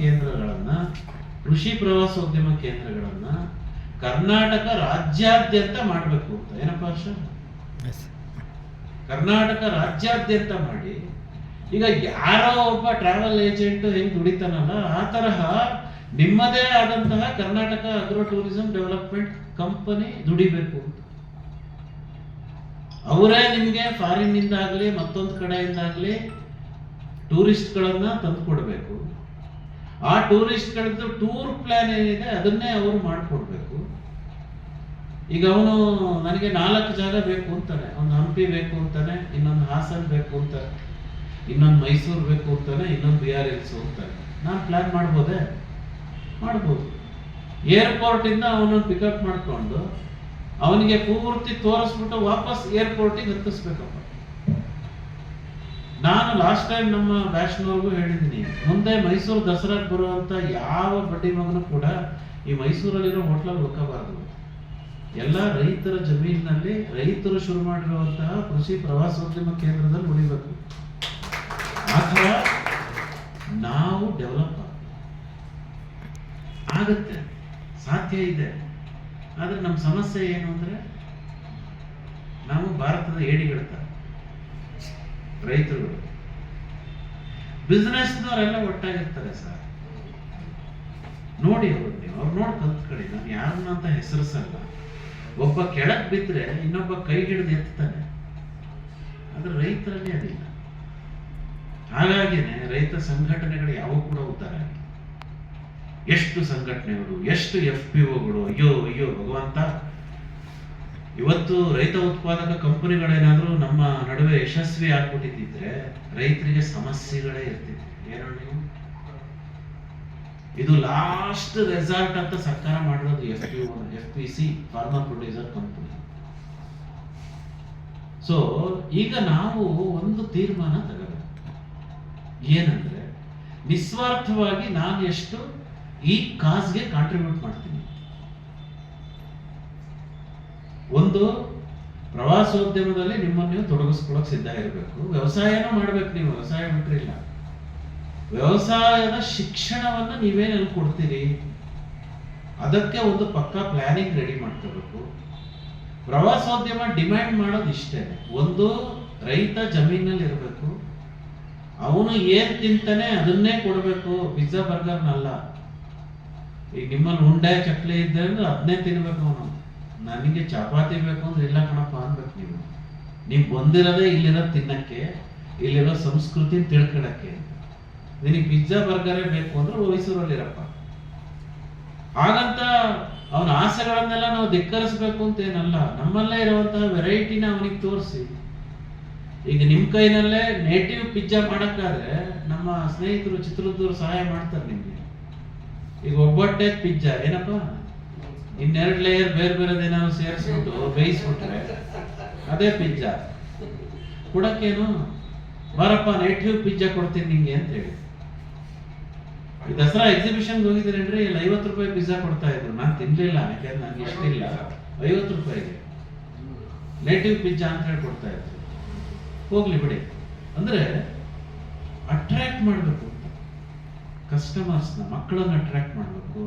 ಕೇಂದ್ರಗಳನ್ನ ಕೃಷಿ ಪ್ರವಾಸೋದ್ಯಮ ಕೇಂದ್ರಗಳನ್ನು ಕರ್ನಾಟಕ ರಾಜ್ಯಾದ್ಯಂತ ಮಾಡಬೇಕು ಅಂತ. ಏನಪ್ಪ ಅರ್ಷ ಕರ್ನಾಟಕ ರಾಜ್ಯಾದ್ಯಂತ ಮಾಡಿ ಈಗ ಯಾರೋ ಒಬ್ಬ ಟ್ರಾವೆಲ್ ಏಜೆಂಟ್ ಹೆಂಗ್ ದುಡಿತಾನಲ್ಲ ಆ ತರಹ ನಿಮ್ಮದೇ ಆದಂತಹ Karnataka agro tourism development company ದುಡಿಬೇಕು ಅವರೇ ನಿಮಗೆ ಫಾರಿನ್ ಇಂದ ಆಗ್ಲಿ ಮತ್ತೊಂದು ಕಡೆಯಿಂದ ಆಗ್ಲಿ ಟೂರಿಸ್ಟ್ಗಳನ್ನ ತಂದು ಕೊಡಬೇಕು ಆ ಟೂರಿಸ್ಟ್ಗಳದ್ದು ಟೂರ್ ಪ್ಲಾನ್ ಏನಿದೆ ಅದನ್ನೇ ಅವರು ಮಾಡಿಕೊಡ್ಬೇಕು. ಈಗ ಅವನು ನನಗೆ ನಾಲ್ಕು ಜಾಗ ಬೇಕು ಅಂತಾನೆ. ಒಂದು ಹಂಪಿ ಬೇಕು ಅಂತಾನೆ, ಇನ್ನೊಂದು ಹಾಸನ್ ಬೇಕು ಅಂತಾನೆ, ಇನ್ನೊಂದು ಮೈಸೂರು ಬೇಕು ಅಂತಾನೆ, ಇನ್ನೊಂದು ಬಿ ಆರ್ ಎಲ್ಸು ಅಂತಾನೆ. ನಾನು ಪ್ಲಾನ್ ಮಾಡ್ಬೋದೇ? ಮಾಡ್ಬೋದು. ಏರ್ಪೋರ್ಟ್ ಇಂದ ಅವನನ್ನು ಪಿಕಪ್ ಮಾಡಿಕೊಂಡು ಅವನಿಗೆ ಪೂರ್ತಿ ತೋರಿಸ್ಬಿಟ್ಟು ವಾಪಸ್ ಏರ್ಪೋರ್ಟಿಗೆ ಹತ್ತಿಸ್ಬೇಕಪ್ಪ ನಾನು ಲಾಸ್ಟ್ ಟೈಮ್ ನಮ್ಮ ಬ್ಯಾಚ್ನವ್ರಿಗೂ ಹೇಳಿದ್ದೀನಿ, ಮುಂದೆ ಮೈಸೂರು ದಸರಾಗೆ ಬರುವಂತ ಯಾವ ಬಡ್ಡಿ ಮಗನು ಕೂಡ ಈ ಮೈಸೂರಲ್ಲಿರೋ ಹೋಟ್ಲಲ್ಲಿ ಹೋಗಬಾರ್ದು ಎಲ್ಲ ರೈತರ ಜಮೀನಿನಲ್ಲಿ ರೈತರು ಶುರು ಮಾಡಿರುವಂತಹ ಕೃಷಿ ಪ್ರವಾಸೋದ್ಯಮ ಕೇಂದ್ರದಲ್ಲಿ ಉಳಿಬೇಕು. ಆ ಥರ ನಾವು ಡೆವಲಪ್ ಆಗುತ್ತೆ, ಸಾಧ್ಯ ಇದೆ. ಆದರೆ ನಮ್ಮ ಸಮಸ್ಯೆ ಏನು ಅಂದ್ರೆ, ನಾವು ಭಾರತದ ಏಡಿಗಳ್ತ. ರೈತರುಗಳು ಬಿಸ್ನೆಸ್ನವರೆಲ್ಲ ಒಟ್ಟಾಗಿರ್ತಾರೆ ಸರ್. ನೋಡಿ ಅವ್ರು ನೀವು, ಅವ್ರು ನೋಡಿ ಕಲ್ತ್ಕೊಳ್ಳಿ. ನಾನು ಯಾರನ್ನ ಅಂತ ಹೆಸರಿಸಲ್ಲ. ಒಬ್ಬ ಕೆಳಕ್ ಬಿದ್ರೆ ಇನ್ನೊಬ್ಬ ಕೈ ಹಿಡಿದು ಎತ್ತಾನೆ ಆದ್ರೆ ರೈತರಲ್ಲಿ ಅದಿಲ್ಲ. ಹಾಗಾಗಿನೇ ರೈತ ಸಂಘಟನೆಗಳು ಯಾವ ಕೂಡ ಆಗಿಲ್ಲ. ಎಷ್ಟು ಸಂಘಟನೆಗಳು, ಎಷ್ಟು ಎಫ್ ಪಿ ಒಗಳು ಅಯ್ಯೋ ಅಯ್ಯೋ, ಭಗವಂತ. ಇವತ್ತು ರೈತ ಉತ್ಪಾದಕ ಕಂಪನಿಗಳೇನಾದ್ರೂ ನಮ್ಮ ನಡುವೆ ಯಶಸ್ವಿ ಆಗ್ಬಿಟ್ಟಿದ್ದಿದ್ರೆ ರೈತರಿಗೆ ಸಮಸ್ಯೆಗಳೇ ಇರ್ತಿತ್ತು. ಏನೋ ನೀವು? ಇದು ಲಾಸ್ಟ್ ರೆಸಾರ್ಟ್ ಅಂತ ಸರ್ಕಾರ ಮಾಡಿರೋದು F P F P C farmer producer company so ಈಗ ನಾವು ಒಂದು ತೀರ್ಮಾನ ತಗೋಬೇಕು. ಏನಂದ್ರೆ ನಿಸ್ವಾರ್ಥವಾಗಿ ನಾನು ಎಷ್ಟು ಈ ಕಾಸ್ಗೆ ಕಾಂಟ್ರಿಬ್ಯೂಟ್ ಮಾಡ್ತೀನಿ. ಒಂದು ಪ್ರವಾಸೋದ್ಯಮದಲ್ಲಿ ನಿಮ್ಮನ್ನು ನೀವು ತೊಡಗಿಸ್ಕೊಳಕ್ ಸಿದ್ಧ ಇರಬೇಕು. ವ್ಯವಸಾಯನೂ ಮಾಡ್ಬೇಕು ನೀವು, ವ್ಯವಸಾಯ ಬಿಟ್ರಿಲ್ಲ. ವ್ಯವಸಾಯದ ಶಿಕ್ಷಣವನ್ನು ನೀವೇನಲ್ಲಿ ಕೊಡ್ತೀರಿ ಅದಕ್ಕೆ ಒಂದು ಪಕ್ಕಾ ಪ್ಲಾನಿಂಗ್ ರೆಡಿ ಮಾಡ್ಕೋಬೇಕು. ಪ್ರವಾಸೋದ್ಯಮ ಡಿಮ್ಯಾಂಡ್ ಮಾಡೋದು ಇಷ್ಟೇ. ಒಂದು ರೈತ ಜಮೀನಲ್ಲಿ ಇರಬೇಕು. ಅವನು ಏನ್ ತಿಂತಾನೆ ಅದನ್ನೇ ಕೊಡಬೇಕು. ಪಿಜ್ಜಾ, ಬರ್ಗರ್ನಲ್ಲ. ಈಗ ನಿಮ್ಮಲ್ಲಿ ಉಂಡೆ, ಚಕ್ಲಿ ಇದ್ದರೆ ಅದನ್ನೇ ತಿನ್ಬೇಕು ಅವನು. ನನಗೆ ಚಪಾತಿ ಬೇಕು ಅಂದ್ರೆ ಇಲ್ಲ ಕಣಪ್ಪ ಅನ್ಬೇಕು ನೀವು. ನೀವು ಬಂದಿರೋದೇ ಇಲ್ಲಿರೋ ತಿನ್ನಕ್ಕೆ, ಇಲ್ಲಿರೋ ಸಂಸ್ಕೃತಿ ತಿಳ್ಕೊಳಕ್ಕೆ. ನಿನಗೆ ಪಿಜ್ಜಾ, ಬರ್ಗರೇ ಬೇಕು ಅಂದ್ರೆ ಮೈಸೂರಲ್ಲಿರಪ್ಪ. ಹಾಗಂತ ಅವನ ಆಸೆಗಳನ್ನೆಲ್ಲ ನಾವು ಧಿಕ್ಕರಿಸ್ಬೇಕು ಅಂತ ಏನಲ್ಲ, ನಮ್ಮಲ್ಲೇ ಇರುವಂತಹ ವೆರೈಟಿನ ಅವನಿಗೆ ತೋರಿಸಿ. ಈಗ ನಿಮ್ಮ ಕೈನಲ್ಲೇ ನೇಟಿವ್ ಪಿಜ್ಜಾ ಮಾಡೋಕ್ಕಾದ್ರೆ ನಮ್ಮ ಸ್ನೇಹಿತರು ಚಿತ್ರದುರ್ಗ ಸಹಾಯ ಮಾಡ್ತಾರೆ ನಿಮಗೆ. ಈಗ ಒಬ್ಬಟ್ಟೆ ಪಿಜ್ಜಾ, ಏನಪ್ಪ? ಇನ್ನೆರಡು ಲೇಯರ್ ಬೇರೆ ಬೇರೆದೇನಾದ್ರು ಸೇರಿಸ್ಬಿಟ್ಟು ಬೇಯಿಸ್ಬಿಟ್ರೆ ಅದೇ ಪಿಜ್ಜಾ. ಕೊಡಕ್ಕೇನು, ಬಾರಪ್ಪ ನೇಟಿವ್ ಪಿಜ್ಜಾ ಕೊಡ್ತೀನಿ ನಿಂಗೆ ಅಂತ ಹೇಳಿ. ದಸರಾ ಎಕ್ಸಿಬಿಷನ್ಗೆ ಹೋಗಿದ್ದೀರೇನ್ರಿ? ಇಲ್ಲಿ, ಐವತ್ತು ರೂಪಾಯಿ ಪಿಜ್ಜಾ ಕೊಡ್ತಾ ಇದ್ರು. ನಾನು ತಿನ್ಲಿಲ್ಲ ಯಾಕಂದ್ರೆ ನನಗೆ ಇಷ್ಟ ಇಲ್ಲ. ಐವತ್ತು ರೂಪಾಯಿಗೆ. ನೇಟಿವ್ ಪಿಜ್ಜಾ ಅಂತ ಹೇಳಿ ಕೊಡ್ತಾ ಇದ್ರು. ಹೋಗ್ಲಿ ಬಿಡಿ. ಅಂದ್ರೆ ಅಟ್ರಾಕ್ಟ್ ಮಾಡಬೇಕು ಕಸ್ಟಮರ್ಸ್ನ ಮಕ್ಕಳನ್ನ ಅಟ್ರಾಕ್ಟ್ ಮಾಡಬೇಕು.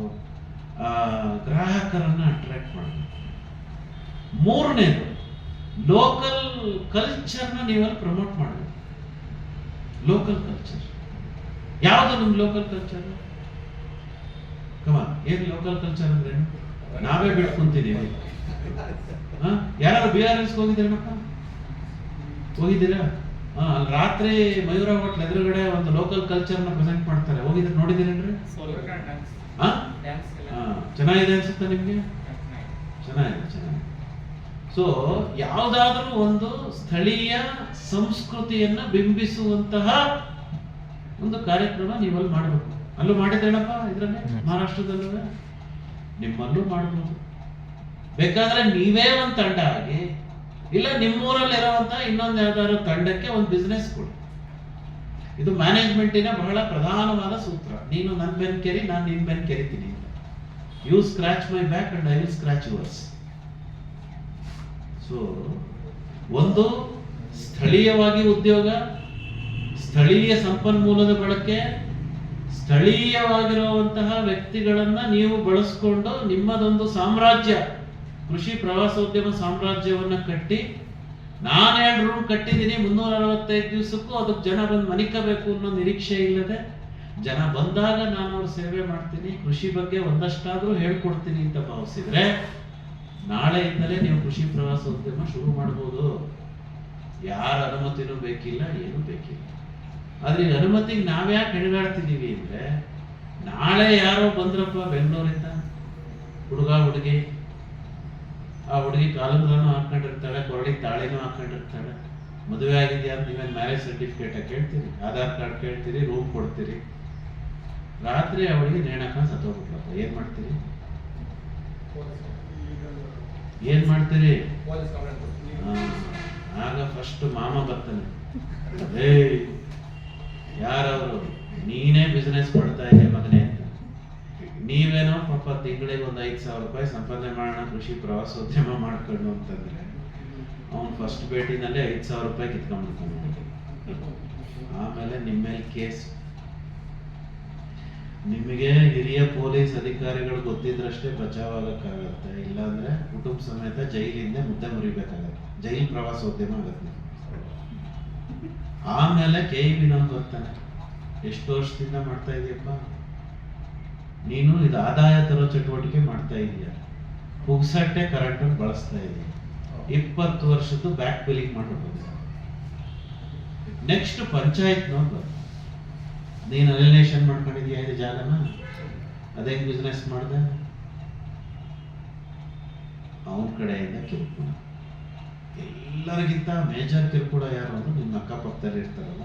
ಗ್ರಾಹಕರನ್ನ ಅಟ್ರಾಕ್ಟ್ ಮಾಡಬೇಕು. ಮೂರನೇದು ಲೋಕಲ್ ಕಲ್ಚರ್ನ ನೀವೆಲ್ಲ ಪ್ರಮೋಟ್ ಮಾಡಬೇಕು. ಲೋಕಲ್ ಕಲ್ಚರ್ ಯಾವುದು ನಿಮ್ಮ ಲೋಕಲ್ ಕಲ್ಚರ್ ಕಮ ಏನ್ ಲೋಕಲ್ ಕಲ್ಚರ್ ಅಂದ್ರೆ? ನಾವೇ ಬಿಟ್ಕೊಂತೀವಿ ಯಾರು ಬಿ ಆರ್ ಎಸ್ ಹೋಗಿದ್ದೀರಪ್ಪ ಹೋಗಿದ್ದೀರಾ? ಹಾ ರಾತ್ರಿ ಮಯೂರ ಹೋಟ್ಲ್ ಎದುರುಗಡೆ ಒಂದು ಲೋಕಲ್ ಕಲ್ಚರ್ನ ಪ್ರೆಸೆಂಟ್ ಮಾಡ್ತಾರೆ. ಹೋಗಿದ್ರೆ ನೋಡಿದಿರೇನ್ರಿ ಚೆನ್ನಾಗಿದೆ ಅನ್ಸುತ್ತಾ ನಿಮ್ಗೆ? ಚೆನ್ನಾಗಿದೆ ಚೆನ್ನಾಗಿದೆ. ಸೊ ಯಾವುದಾದ್ರೂ ಒಂದು ಸ್ಥಳೀಯ ಸಂಸ್ಕೃತಿಯನ್ನ ಬಿಂಬಿಸುವಂತಹ ಒಂದು ಕಾರ್ಯಕ್ರಮ ನೀವಲ್ಲಿ ಮಾಡಬೇಕು. ಅಲ್ಲೂ ಮಾಡಿದ್ರೇನಪ್ಪ ಇದ್ರಲ್ಲಿ? ಮಹಾರಾಷ್ಟ್ರದಲ್ಲೂ? ನಿಮ್ಮಲ್ಲೂ ಮಾಡಬಹುದು ಬೇಕಾದ್ರೆ ನೀವೇ ಒಂದು ತಂಡ ಆಗಿ ಇಲ್ಲ ನಿಮ್ಮೂರಲ್ಲಿ ಇರುವಂತ ಇನ್ನೊಂದು ಯಾವ್ದಾದ್ರು ತಂಡಕ್ಕೆ ಒಂದು ಬಿಸ್ನೆಸ್ ಕೊಡಿ. ಇದು ಮ್ಯಾನೇಜ್ಮೆಂಟಿನ ಬಹಳ ಪ್ರಧಾನವಾದ ಸೂತ್ರ. ನೀನು ನನ್ನ ಬೆನ್ ಕೆರಿ, ನಾನು ನಿನ್ ಬೆನ್ ಕೆರಿತೀನಿ. You scratch my back and I will scratch yours so ಒಂದು ಸ್ಥಳೀಯವಾಗಿ ಉದ್ಯೋಗ, ಸ್ಥಳೀಯ ಸಂಪನ್ಮೂಲದ ಬಳಕೆ, ಸ್ಥಳೀಯವಾಗಿರುವಂತಹ ವ್ಯಕ್ತಿಗಳನ್ನ ನೀವು ಬಳಸ್ಕೊಂಡು ನಿಮ್ಮದೊಂದು ಸಾಮ್ರಾಜ್ಯ, ಕೃಷಿ ಪ್ರವಾಸೋದ್ಯಮ ಸಾಮ್ರಾಜ್ಯವನ್ನ ಕಟ್ಟಿ ನಾನು ಎರಡು ರೂಮ್ ಕಟ್ಟಿದ್ದೀನಿ ಮುನ್ನೂರ ಅರವತ್ತೈದು ದಿವಸಕ್ಕೂ ಅದಕ್ಕೆ ಜನ ಬಂದು ಮನಿಕಬೇಕು ಅನ್ನೋ ನಿರೀಕ್ಷೆ ಇಲ್ಲದೆ ಜನ ಬಂದಾಗ ನಾನು ಅವ್ರ ಸೇವೆ ಮಾಡ್ತೀನಿ, ಕೃಷಿ ಬಗ್ಗೆ ಒಂದಷ್ಟಾದ್ರೂ ಹೇಳ್ಕೊಡ್ತೀನಿ ಅಂತ ಭಾವಿಸಿದ್ರೆ ನಾಳೆಯಿಂದಲೇ ನೀವು ಕೃಷಿ ಪ್ರವಾಸೋದ್ಯಮ ಶುರು ಮಾಡ್ಬೋದು. ಯಾರ ಅನುಮತಿನೂ ಬೇಕಿಲ್ಲ, ಏನು ಬೇಕಿಲ್ಲ. ಆದ್ರೆ ಈ ಅನುಮತಿಗೆ ನಾವ್ಯಾಕೆ ಹಿಡಿದಾಡ್ತಿದ್ದೀವಿ ಅಂದ್ರೆ ನಾಳೆ ಯಾರೋ ಬಂದ್ರಪ್ಪ ಬೆಂಗಳೂರಿಂದ, ಹುಡುಗ, ಹುಡುಗಿ, ಆ ಹುಡುಗಿ ಕಾಲಂಗಳನ್ನು ಹಾಕೊಂಡಿರ್ತಾಳೆ ಕೊರಳಿಗೆ ತಾಳಿನೂ ಹಾಕೊಂಡಿರ್ತಾಳೆ ಮದುವೆ ಆಗಿದ್ಯಾ? ಅಂತ ನೀವೇನು ಮ್ಯಾರೇಜ್ ಸರ್ಟಿಫಿಕೇಟ್ ಕೇಳ್ತೀರಿ? ಆಧಾರ್ ಕಾರ್ಡ್ ಕೇಳ್ತೀರಿ ರೂಮ್ ಕೊಡ್ತೀರಿ. ರಾತ್ರಿ ಅವಳಿಗೆ ನೇಣಕ ಸತ್ತೋಗ್ಬಿಟ್ಲಪ್ಪ ಏನ್ ಮಾಡ್ತೀರಿ? ಏನ್ ಮಾಡ್ತೀರಿ? ಆಗ ಫಸ್ಟ್ ಮಾಮ ಬರ್ತಾನೆ. ಯಾರವರು? ನೀನೇ ಬಿಸ್ನೆಸ್ ಮಾಡ್ತಾ ಇದೆಯಾ ಮಗನೇ ಅಂತ. ನೀವೇನೋ ಪಾಪ ತಿಂಗಳಿಗೆ ಒಂದು ಐದು ಸಾವಿರ ರೂಪಾಯಿ ಸಂಪಾದನೆ ಮಾಡೋಣ, ಕೃಷಿ ಪ್ರವಾಸೋದ್ಯಮ ಮಾಡ್ಕೊಂಡು ಅಂತಂದ್ರೆ. ಅವನು ಫಸ್ಟ್ ಭೇಟಿನಲ್ಲೇ ಐದು ಸಾವಿರ ರೂಪಾಯಿ ಕಿತ್ಕೊಂಡ್ಬಿಡ್ತಾನೆ. ಆಮೇಲೆ ನಿಮ್ಮ ಮೇಲೆ ಕೇಸ್ ನಿಮಗೆ ಹಿರಿಯ ಪೊಲೀಸ್ ಅಧಿಕಾರಿಗಳು ಗೊತ್ತಿದ್ರಷ್ಟೇ ಬಚಾವ್ ಆಗಕ್ಕಾಗತ್ತೆ ಇಲ್ಲಾಂದ್ರೆ ಕುಟುಂಬ ಸಮೇತ ಜೈಲಿಂದ ಮುದ್ದೆ ಮುರಿಬೇಕಾಗತ್ತೆ, ಜೈಲ್ ಪ್ರವಾಸೋದ್ಯಮ ಆಗತ್ತೆ. ಆಮೇಲೆ ಕೆ ಇ ವಿನೋದ್ ಬರ್ತಾನೆ ಎಷ್ಟು ವರ್ಷದಿಂದ ಮಾಡ್ತಾ ಇದೀಯಪ್ಪ? ನೀನು ಇದು ಆದಾಯ ತರೋ ಚಟುವಟಿಕೆ ಮಾಡ್ತಾ ಇದೀಯ. ಪುಗ್ಸಟ್ಟೆ ಕರೆಂಟ್ ಬಳಸ್ತಾ ಇದೀಯ. ಇಪ್ಪತ್ತು ವರ್ಷದ್ದು back billing sir next panchayat ನೋಡ್ಬ ನೀನು ಅಲಿನೇಷನ್ ಮಾಡ್ಕೊಂಡಿದ್ಯಾ ಇದು ಜಾಗನ? ಅದೇ ಬಿಸ್ನೆಸ್ ಮಾಡ್ದೆ? ಅವನ ಕಡೆಯಿಂದ ಕಿರುಕುಳ. ಎಲ್ಲರಿಗಿಂತ ಮೇಜರ್ ಕಿರುಕುಳ ಯಾರು ಅಂದ್ರೆ ನಿಮ್ಮ ಅಕ್ಕಪಕ್ಕದಲ್ಲಿ ಇರ್ತಾರಲ್ಲ.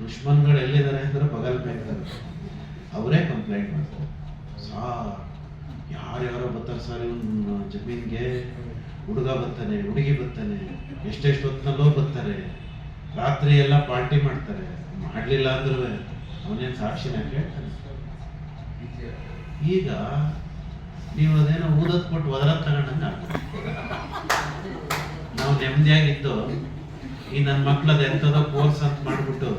ದುಶ್ಮನ್ಗಳು ಎಲ್ಲಿದ್ದಾರೆ ಅಂದ್ರೆ ಬಗಲ್ ಬೇಕಾದ್ರೆ ಅವರೇ ಕಂಪ್ಲೇಂಟ್ ಮಾಡ್ತಾರೆ. ಸಾರ್ ಯಾರ್ಯಾರೋ ಬರ್ತಾರೆ ಸರ್, ಇವನ್ ಜಮೀನ್ಗೆ ಹುಡುಗ ಬರ್ತಾನೆ, ಹುಡುಗಿ ಬರ್ತಾನೆ ಎಷ್ಟೆಷ್ಟು ಹೊತ್ತಿನಲ್ಲೋ ಬರ್ತಾರೆ, ರಾತ್ರಿ ಎಲ್ಲ ಪಾರ್ಟಿ ಮಾಡ್ತಾರೆ, ಮಾಡಲಿಲ್ಲ ಅಂದ್ರೂ ಅವನೇನ್ ಸಾಕ್ಷಿನ ಕೇಳ್ತಾನೆ? ಈಗ ನೀವು ಅದೇನೋ ಊದತ್ ಕೊಟ್ಟು ಒದರ ತಗೊಂಡಂಗೆ ನಾವು ನೆಮ್ಮದಿಯಾಗಿದ್ದು, ಈ ನನ್ನ ಮಕ್ಳದ ಎಂಥದೋ ಕೋರ್ಸ್ ಅಂತ ಮಾಡಿಬಿಟ್ಟು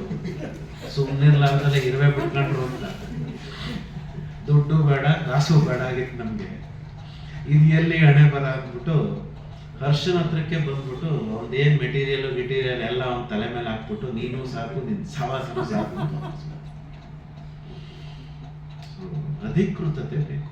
ಸುಮ್ಮನಿರ್ಲಾರ್ದಲ್ಲೇ ಇರುವೆ ಬಿಟ್ಕೊಂಡ್ರು ಅಂತ. ದುಡ್ಡು ಬೇಡ, ಕಾಸು ಬೇಡ ಆಗಿತ್ತು ನಮಗೆ. ಇದು ಎಲ್ಲಿ ಹಣೆ ಬರ ಅಂದ್ಬಿಟ್ಟು ಹರ್ಷನ ಹತ್ರಕ್ಕೆ ಬಂದ್ಬಿಟ್ಟು ಏನ್ ಮೆಟೀರಿಯಲ್ ಗಿಟೀರಿಯಲ್ ಎಲ್ಲ ಅವ್ನ ತಲೆ ಮೇಲೆ ಹಾಕ್ಬಿಟ್ಟು, ನೀನು ಸಾಕು, ನಿನ್ ಸವಾಸನು ಸಾಕು ಅಧಿಕೃತತೆ ಬೇಕು.